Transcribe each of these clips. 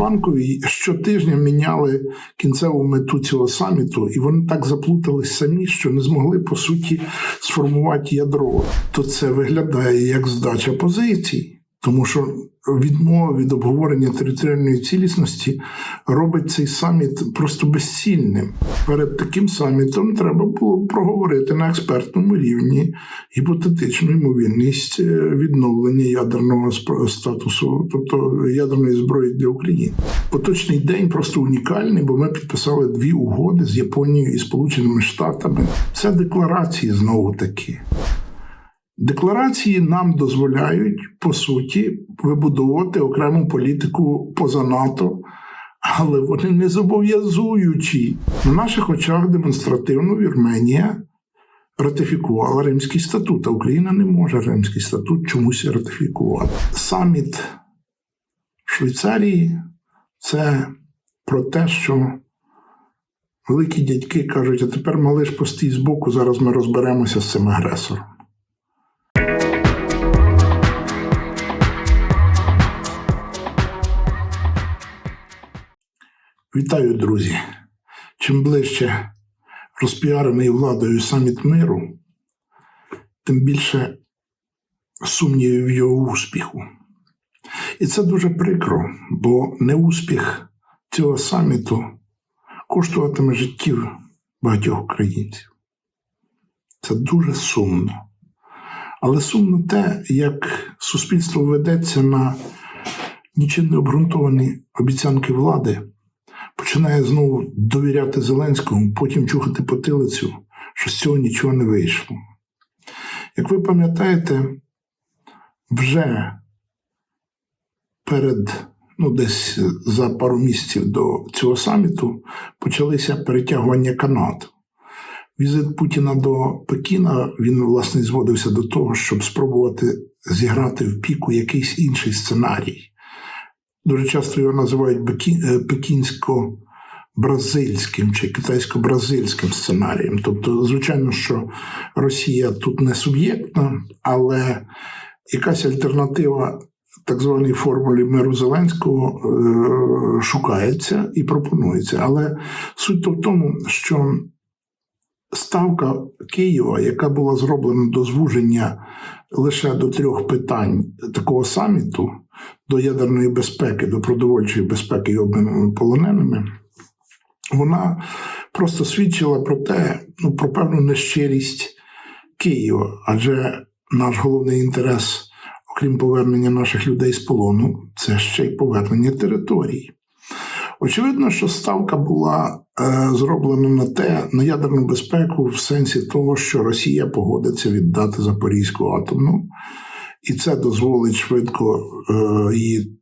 банковій щотижня міняли кінцеву мету цього саміту, і вони так заплутались самі, що не змогли по суті сформувати ядро. То це виглядає як здача позицій. Тому що відмова від обговорення територіальної цілісності робить цей саміт просто безцільним. Перед таким самітом треба було проговорити на експертному рівні гіпотетичну ймовірність е, відновлення ядерного статусу, тобто ядерної зброї для України. Поточний день просто унікальний, бо ми підписали дві угоди з Японією і Сполученими Штатами. Це декларації знову таки. Декларації нам дозволяють по суті вибудовувати окрему політику поза НАТО, але вони не зобов'язуючі. На наших очах демонстративно Вірменія ратифікувала Римський статут, а Україна не може Римський статут чомусь ратифікувати. Саміт Швейцарії це про те, що великі дядьки кажуть, а тепер малиш постій збоку, зараз ми розберемося з цим агресором. Вітаю, друзі! Чим ближче розпіарений владою саміт миру, тим більше сумнівів його успіху. І це дуже прикро, бо неуспіх цього саміту коштуватиме життів багатьох українців. Це дуже сумно. Але сумно те, як суспільство ведеться на нічим не обґрунтовані обіцянки влади починає знову довіряти Зеленському, потім чухати потилицю, що з цього нічого не вийшло. Як ви пам'ятаєте, вже перед, ну, десь за пару місяців до цього саміту почалися перетягування канату. Візит Путіна до Пекіна він, власне, зводився до того, щоб спробувати зіграти в піку якийсь інший сценарій. Дуже часто його називають е, пекінсько-бразильським чи китайсько-бразильським сценарієм. Тобто, звичайно, що Росія тут не суб'єктна, але якась альтернатива так званій формулі миру Зеленського е, шукається і пропонується. Але суть то в тому, що ставка Києва, яка була зроблена до звуження лише до трьох питань такого саміту, до ядерної безпеки, до продовольчої безпеки і обміну полоненими, вона просто свідчила про те, ну, про певну нещирість Києва. Адже наш головний інтерес, окрім повернення наших людей з полону, це ще й повернення територій. Очевидно, що ставка була е, зроблена на те, на ядерну безпеку в сенсі того, що Росія погодиться віддати Запорізьку атомну, і це дозволить швидко е, її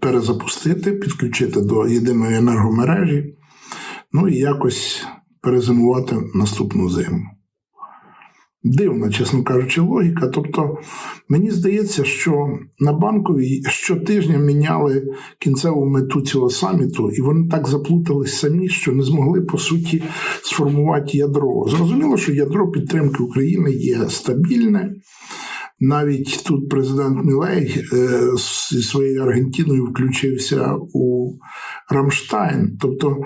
перезапустити, підключити до єдиної енергомережі, ну і якось перезимувати наступну зиму. Дивна, чесно кажучи, логіка. Тобто, мені здається, що на банковій щотижня міняли кінцеву мету цього саміту, і вони так заплутались самі, що не змогли по суті сформувати ядро. Зрозуміло, що ядро підтримки України є стабільне. Навіть тут президент Мілей е, зі своєю Аргентиною включився у Рамштайн. Тобто,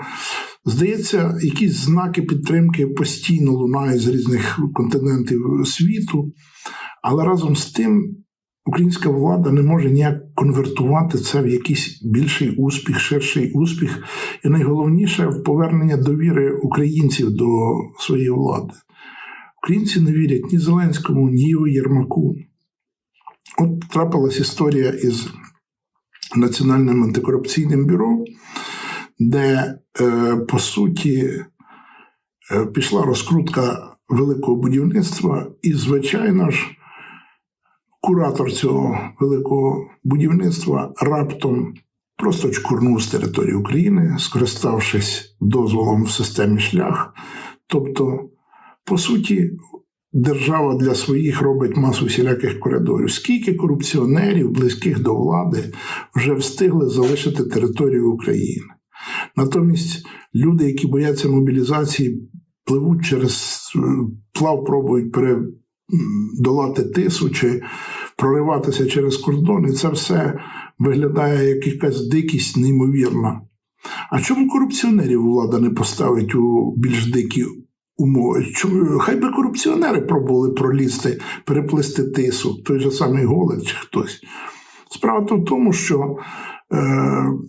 здається, якісь знаки підтримки постійно лунають з різних континентів світу, але разом з тим українська влада не може ніяк конвертувати це в якийсь більший успіх, ширший успіх, і найголовніше в повернення довіри українців до своєї влади. Українці не вірять ні Зеленському, ні його Єрмаку. От трапилась історія із Національним антикорупційним бюро, де, е, по суті, е, пішла розкрутка великого будівництва, і, звичайно ж, куратор цього великого будівництва раптом просто чкурнув з території України, скориставшись дозволом в системі шлях. Тобто, по суті, держава для своїх робить масу всіляких коридорів. Скільки корупціонерів, близьких до влади, вже встигли залишити територію України. Натомість люди, які бояться мобілізації, пливуть через е, плав, пробують пере, долати тису чи прориватися через кордон, і це все виглядає як якась дикість неймовірна. А чому корупціонерів влада не поставить у більш дикі умови? Чому хай би корупціонери пробували пролізти, переплисти тису, той же самий голод чи хтось. Справа в тому, що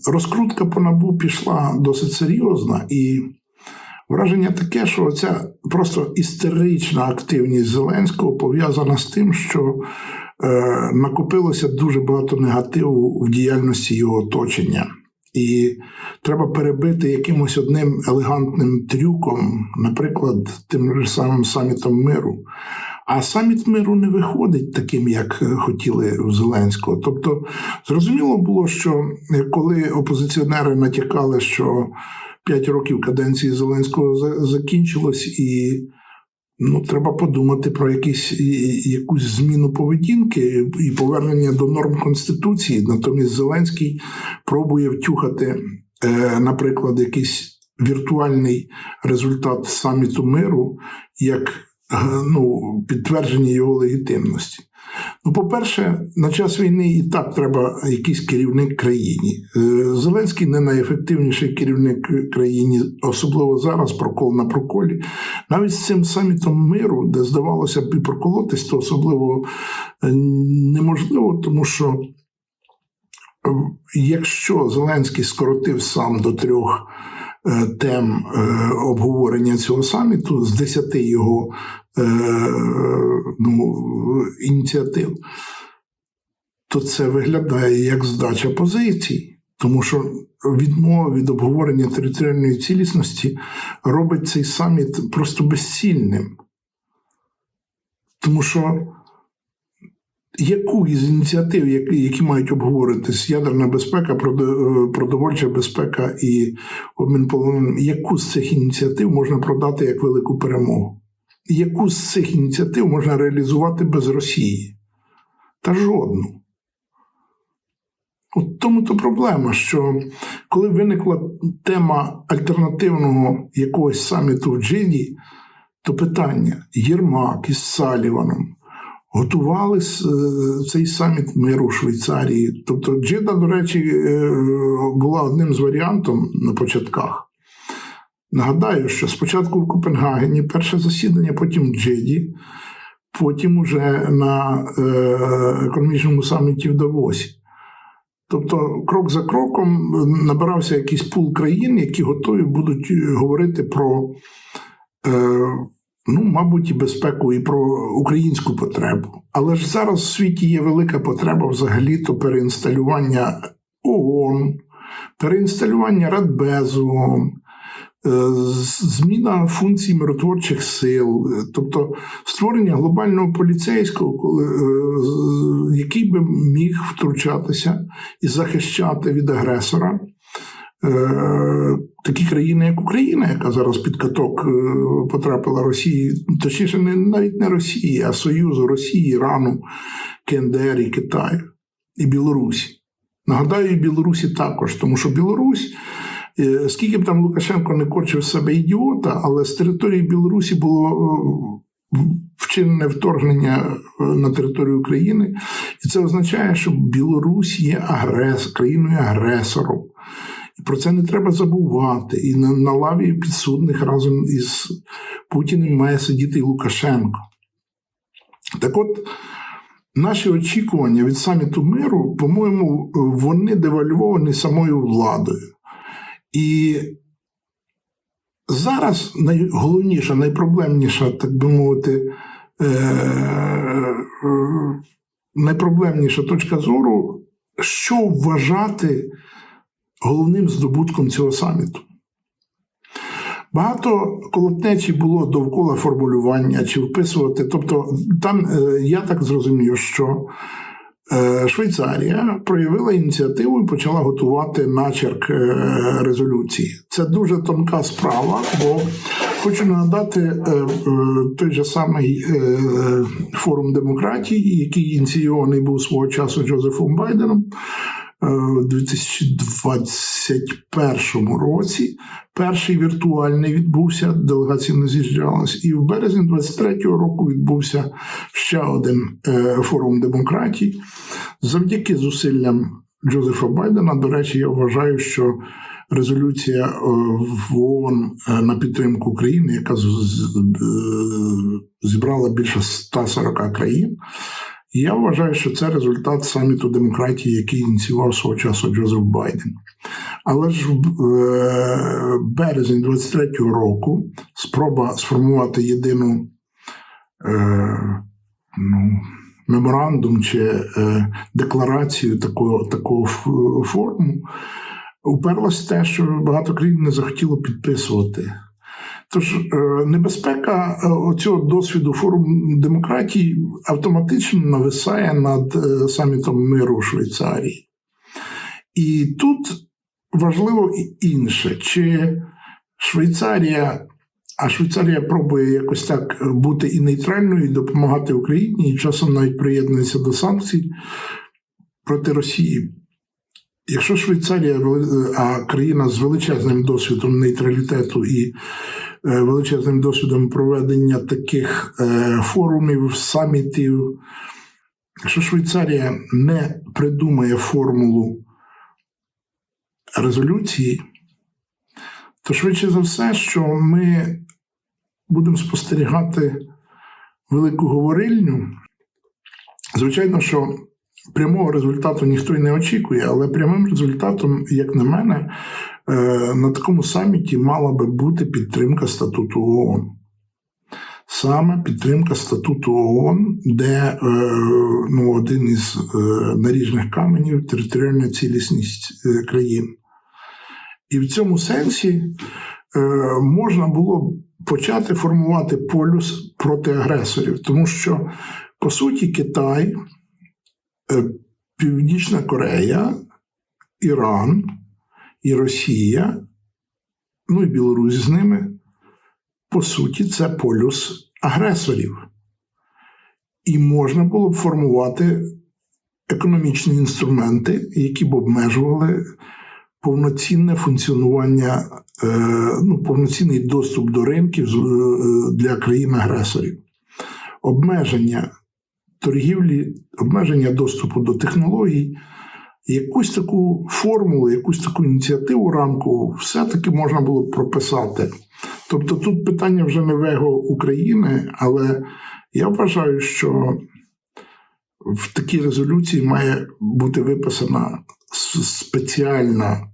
розкрутка по набу пішла досить серйозна, і враження таке, що ця просто істерична активність Зеленського пов'язана з тим, що е, накопилося дуже багато негативу в діяльності його оточення. І треба перебити якимось одним елегантним трюком, наприклад, тим ж самим самітом миру. А саміт миру не виходить таким, як е, хотіли в Зеленського. Тобто, зрозуміло було, що е, коли опозиціонери натякали, що 5 років каденції Зеленського закінчилось, і ну, треба подумати про якісь, якусь зміну поведінки і повернення до норм Конституції. Натомість Зеленський пробує втюхати, е, наприклад, якийсь віртуальний результат саміту миру як ну, підтвердження його легітимності. Ну, по-перше, на час війни і так треба якийсь керівник країні. Е, Зеленський не найефективніший керівник країні, особливо зараз, прокол на проколі. Навіть з цим самітом миру, де здавалося б і проколотись, то особливо е, неможливо, тому що е, якщо Зеленський скоротив сам до трьох е, тем е, обговорення цього саміту з десяти його е, ну, ініціатив, то це виглядає як здача позицій. Тому що відмова від обговорення територіальної цілісності робить цей саміт просто безцільним. Тому що яку із ініціатив, які, які мають обговоритись ядерна безпека, е, продовольча безпека і обмін полоненим, яку з цих ініціатив можна продати як велику перемогу? Яку з цих ініціатив можна реалізувати без Росії? Та жодну. От тому то проблема, що коли виникла тема альтернативного якогось саміту в Джиді, то питання Єрмак із Саліваном готували е, цей саміт миру в Швейцарії. Тобто, Джида, до речі, е, була одним з варіантів на початках. Нагадаю, що спочатку в Копенгагені перше засідання, потім в Джиді, потім уже на е, економічному саміті в Давосі. Тобто, крок за кроком набирався якийсь пул країн, які готові будуть е, говорити про, е, ну, мабуть, і безпеку, і про українську потребу. Але ж зараз в світі є велика потреба взагалі-то переінсталювання ООН, переінсталювання Радбезу, зміна функцій миротворчих сил, е, тобто створення глобального поліцейського, е, який би міг втручатися і захищати від агресора. е, Такі країни, як Україна, яка зараз під каток е, потрапила Росії, точніше, не навіть не Росії, а Союзу Росії, Ірану, КНДР і Китаю і Білорусі. Нагадаю, і Білорусі також, тому що Білорусь, е, скільки б там Лукашенко не корчив себе ідіота, але з території Білорусі було е, вчинене вторгнення е, на територію України, і це означає, що Білорусь є агрес, країною агресором. І про це не треба забувати. І на, на лаві підсудних разом із Путіним має сидіти і Лукашенко. Так от, наші очікування від саміту миру, по-моєму, вони девальвовані самою владою. І зараз найголовніша, найпроблемніша, так би мовити, е- е- найпроблемніша точка зору, що вважати головним здобутком цього саміту. Багато колотнечі було довкола формулювання чи вписувати. Тобто, там е, я так зрозумів, що Швейцарія проявила ініціативу і почала готувати начерк е, резолюції. Це дуже тонка справа, бо хочу нагадати е, е, той же самий е, форум демократії, який ініційований був свого часу Джозефом Байденом. У 2021 році. Перший віртуальний відбувся, делегації не з'їжджалась. І в березні 23-го року відбувся ще один е, форум демократій. Завдяки зусиллям Джозефа Байдена, до речі, я вважаю, що резолюція е, в ООН е, на підтримку України, яка е, зібрала більше 140 країн. Я вважаю, що це результат саміту демократії, який ініціював свого часу Джозеф Байден. Але ж в е, березні 23-го року спроба сформувати єдину е, ну, меморандум чи е, декларацію такого, такого форму уперлась в те, що багато країн не захотіло підписувати. Тож е, небезпека е, цього досвіду форуму демократії автоматично нависає над е, самітом миру у Швейцарії. І тут важливо інше, чи Швейцарія, а Швейцарія пробує якось так бути і нейтральною, і допомагати Україні, і часом навіть приєднується до санкцій проти Росії. Якщо Швейцарія, а країна з величезним досвідом нейтралітету і е, величезним досвідом проведення таких е, форумів, самітів, якщо Швейцарія не придумає формулу резолюції, то швидше за все, що ми будемо спостерігати велику говорильню. Звичайно, що прямого результату ніхто й не очікує, але прямим результатом, як на мене, е, на такому саміті мала би бути підтримка статуту ООН. Саме підтримка статуту ООН, де е, ну, один із е, наріжних каменів територіальна цілісність країн. І в цьому сенсі можна було б почати формувати полюс проти агресорів, тому що, по суті, Китай, Північна Корея, Іран і Росія, ну і Білорусь з ними, по суті, це полюс агресорів. І можна було б формувати економічні інструменти, які б обмежували повноцінне функціонування, е, ну, повноцінний доступ до ринків е, для країн-агресорів, обмеження торгівлі, обмеження доступу до технологій, якусь таку формулу, якусь таку ініціативу рамкову все-таки можна було б прописати. Тобто тут питання вже не в его України, але я вважаю, що в такій резолюції має бути виписана спеціальна,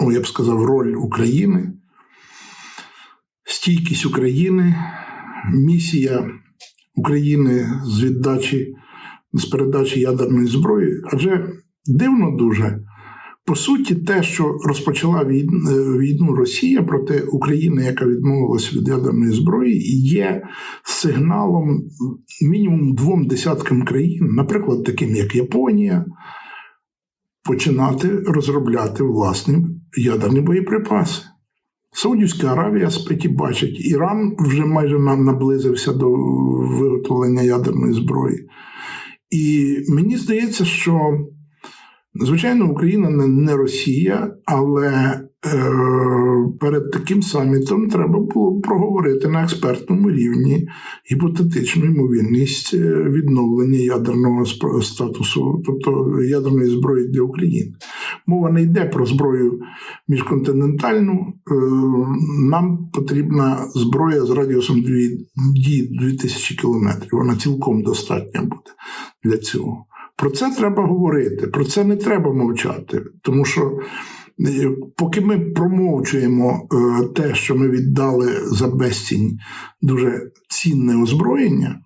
ну, я б сказав, роль України, стійкість України, місія України з віддачі, з передачі ядерної зброї. Адже дивно дуже. По суті, те, що розпочала е, війну Росія проти України, яка відмовилася від ядерної зброї, є сигналом мінімум двом десяткам країн, наприклад, таким як Японія, починати розробляти власні ядерні боєприпаси. Саудівська Аравія спить і бачить, Іран вже майже нам наблизився до виготовлення ядерної зброї. І мені здається, що Звичайно, Україна не, Росія, але е, перед таким самітом треба було проговорити на експертному рівні гіпотетичну ймовірність е, відновлення ядерного статусу, тобто ядерної зброї для України. Мова не йде про зброю міжконтинентальну. Е, нам потрібна зброя з радіусом дії 2000 кілометрів. Вона цілком достатня буде для цього. Про це треба говорити, про це не треба мовчати, тому що е, поки ми промовчуємо е, те, що ми віддали за безцінь дуже цінне озброєння,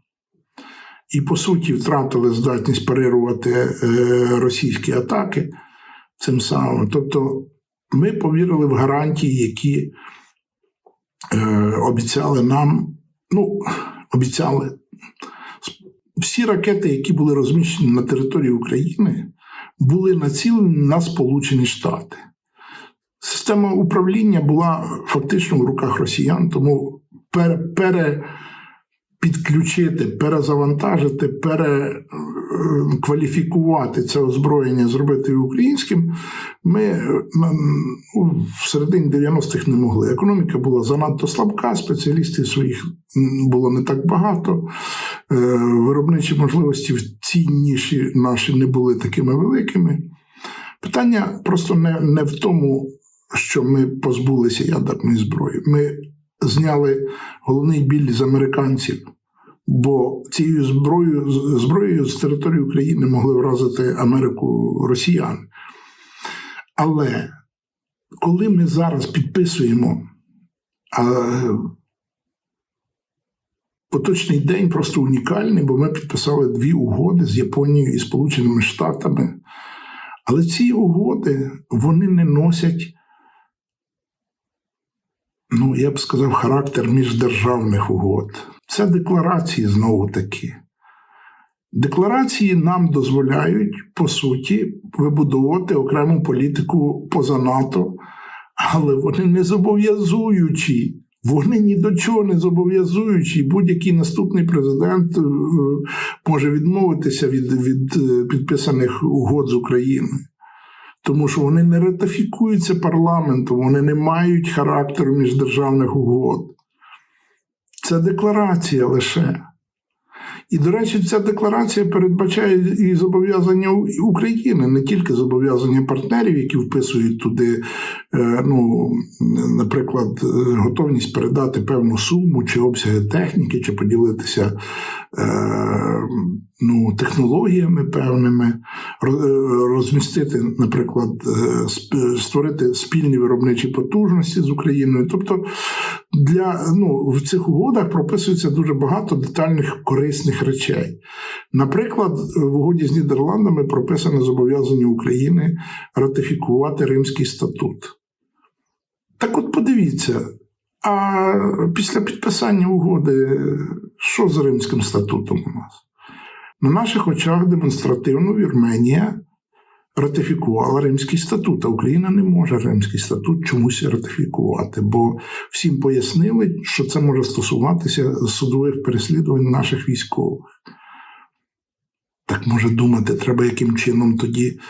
і по суті втратили здатність парирувати е, російські атаки цим самим. Тобто ми повірили в гарантії, які обіцяли нам, ну, обіцяли всі ракети, які були розміщені на території України, були націлені на Сполучені Штати. Система управління була фактично в руках росіян, тому пере, пере, підключити, перезавантажити, перекваліфікувати це озброєння, зробити українським, ми е, в середині 90-х не могли. Економіка була занадто слабка, спеціалістів своїх було не так багато. Е, Виробничі можливості в цій ніші наші не були такими великими. Питання просто не, не в тому, що ми позбулися ядерної зброї. Ми зняли головний біль з американців, бо цією зброєю, зброєю з території України могли вразити Америку росіяни. Але коли ми зараз підписуємо а, поточний день просто унікальний, бо ми підписали дві угоди з Японією і Сполученими Штатами. Але ці угоди вони не носять, ну, я б сказав, характер міждержавних угод. Це декларації знову таки. Декларації нам дозволяють, по суті, вибудовувати окрему політику поза НАТО, але вони не зобов'язуючі. Вони ні до чого не зобов'язуючі. Будь-який наступний президент е, може відмовитися від, від е, підписаних угод з Україною. Тому що вони не ратифікуються парламентом, вони не мають характеру міждержавних угод. Це декларація лише. І, до речі, ця декларація передбачає і зобов'язання України, не тільки зобов'язання партнерів, які вписують туди, е, ну, наприклад, е, готовність передати певну суму чи обсяги техніки, чи поділитися е, ну, технологіями певними, роз- розмістити, наприклад, створити спільні виробничі потужності з Україною. Тобто для ну, в цих угодах прописується дуже багато детальних корисних речей. Наприклад, в угоді з Нідерландами прописане зобов'язання України ратифікувати Римський статут. Так от подивіться, а після підписання угоди, що з Римським статутом у нас? На наших очах демонстративно Вірменія ратифікувала Римський статут, а Україна не може Римський статут чомусь ратифікувати, бо всім пояснили, що це може стосуватися судових переслідувань наших військових. Так може думати, треба яким чином тоді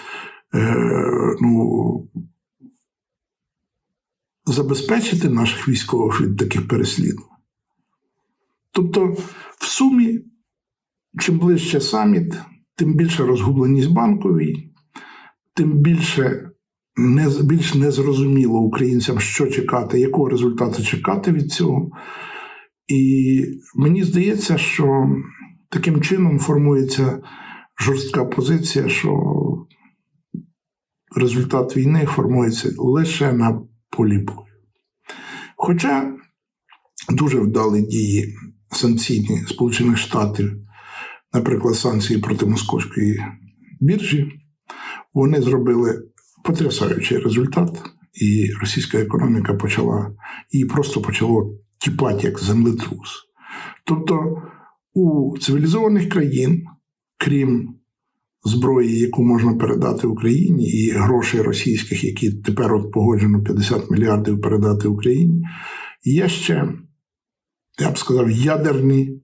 е, ну, забезпечити наших військових від таких переслідувань. Тобто, в сумі, чим ближче саміт, тим більше розгубленість банковій, тим більше не, більш незрозуміло українцям, що чекати, якого результату чекати від цього. І мені здається, що таким чином формується жорстка позиція, що результат війни формується лише на полі бою. Хоча дуже вдалі дії санкційні Сполучених Штатів, наприклад, санкції проти московської біржі, вони зробили потрясаючий результат, і російська економіка почала її просто почало тіпати як землетрус. Тобто у цивілізованих країн, крім зброї, яку можна передати Україні, і грошей російських, які тепер от погоджено 50 мільярдів передати Україні, є ще, я б сказав, ядерні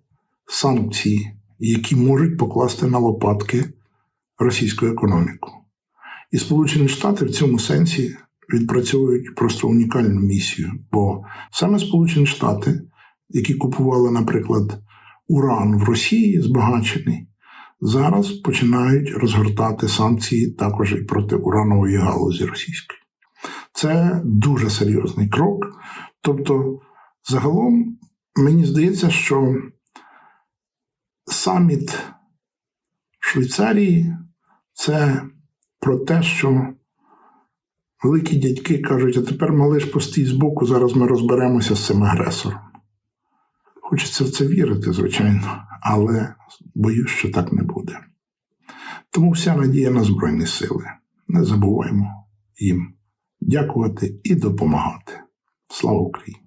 санкції, які можуть покласти на лопатки російську економіку. І Сполучені Штати в цьому сенсі відпрацьовують просто унікальну місію. Бо саме Сполучені Штати, які купували, наприклад, уран в Росії збагачений, зараз починають розгортати санкції також і проти уранової галузі російської. Це дуже серйозний крок. Тобто, загалом, мені здається, що саміт Швейцарії це про те, що великі дядьки кажуть, а тепер малиш постій збоку, зараз ми розберемося з цим агресором. Хочеться в це вірити, звичайно, але боюсь, що так не буде. Тому вся надія на Збройні Сили. Не забуваємо їм дякувати і допомагати. Слава Україні!